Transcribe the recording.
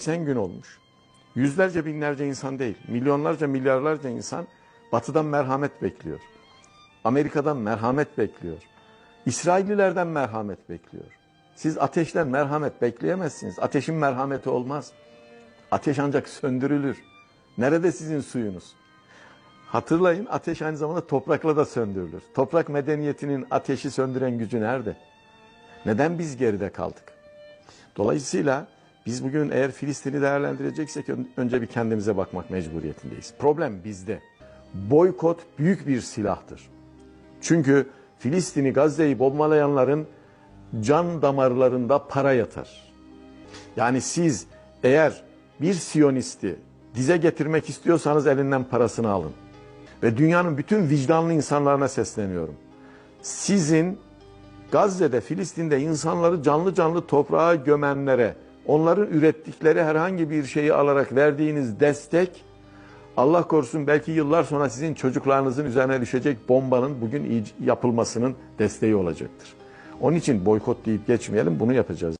80 gün olmuş. Yüzlerce binlerce insan değil, milyonlarca milyarlarca insan batıdan merhamet bekliyor. Amerika'dan merhamet bekliyor. İsraillilerden merhamet bekliyor. Siz ateşten merhamet bekleyemezsiniz. Ateşin merhameti olmaz. Ateş ancak söndürülür. Nerede sizin suyunuz? Hatırlayın ateş aynı zamanda toprakla da söndürülür. Toprak medeniyetinin ateşi söndüren gücü nerede? Neden biz geride kaldık? Dolayısıyla biz bugün eğer Filistin'i değerlendireceksek ön- önce bir kendimize bakmak mecburiyetindeyiz. Problem bizde. Boykot büyük bir silahtır. Çünkü Filistin'i, Gazze'yi bombalayanların can damarlarında para yatar. Yani siz eğer bir Siyonisti dize getirmek istiyorsanız elinden parasını alın. Ve dünyanın bütün vicdanlı insanlarına sesleniyorum. Sizin Gazze'de, Filistin'de insanları canlı canlı toprağa gömenlere, onların ürettikleri herhangi bir şeyi alarak verdiğiniz destek, Allah korusun belki yıllar sonra sizin çocuklarınızın üzerine düşecek bombanın bugün yapılmasının desteği olacaktır. Onun için boykot deyip geçmeyelim, bunu yapacağız.